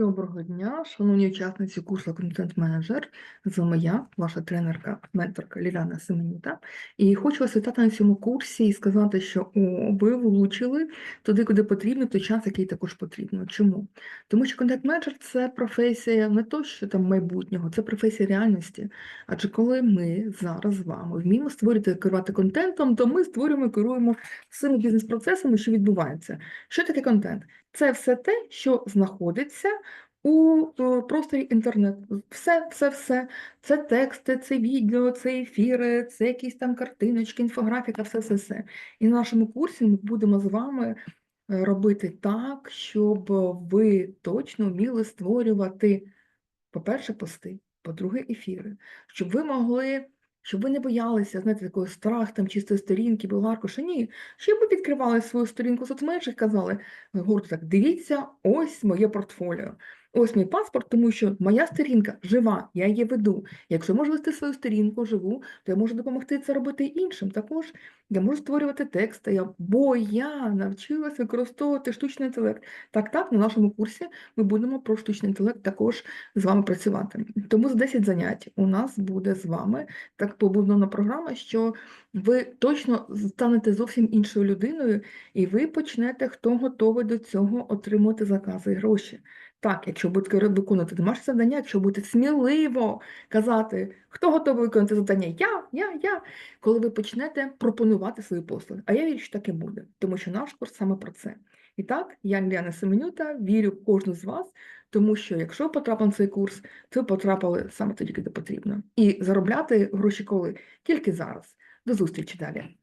Доброго дня, шановні учасниці курсу контент-менеджер. З вами я, ваша тренерка, менторка Ліляна Семенюта. І хочу вас вітати на цьому курсі і сказати, що ви влучили туди, куди потрібно, той час, який також потрібно. Чому? Тому що контент-менеджер це професія не то, що там майбутнього, це професія реальності. Адже коли ми зараз з вами вміємо створювати керувати контентом, то ми створюємо керуємо всіми бізнес-процесами, що відбувається. Що таке контент? Це все те, що знаходиться у е, просторі інтернету. Все, все, все. Це тексти, це відео, це ефіри, це якісь там картиночки, інфографіка, все, все, все. І на нашому курсі ми будемо з вами е, робити так, щоб ви точно вміли створювати, по-перше, пости, по-друге, ефіри, щоб ви могли. Щоб ви не боялися, знаєте, такого страх, там чистої сторінки, болгаркуша. Ні, щоб ви відкривали свою сторінку соцмережі і казали, гордо так, дивіться, ось моє портфоліо. Ось мій паспорт, тому що моя сторінка жива, я її веду. Якщо можу вести свою сторінку живу, то я можу допомогти це робити іншим. Також я можу створювати тексти, я, бо я навчилась використовувати штучний інтелект. Так, так, на нашому курсі ми будемо про штучний інтелект також з вами працювати. Тому за 10 занять у нас буде з вами так побудована програма, що ви точно станете зовсім іншою людиною, і ви почнете, хто готовий до цього отримувати закази і гроші. Так, якщо будете виконувати домашнє завдання, якщо будете сміливо казати, хто готовий виконати завдання, я, я, я, коли ви почнете пропонувати свої послуги. А я вірю, що так і буде, тому що наш курс саме про це. І так, я Ліана Семенюта, вірю в кожну з вас, тому що якщо ви потрапили на цей курс, то ви потрапили саме тоді, коли потрібно. І заробляти гроші коли? Тільки зараз. До зустрічі далі.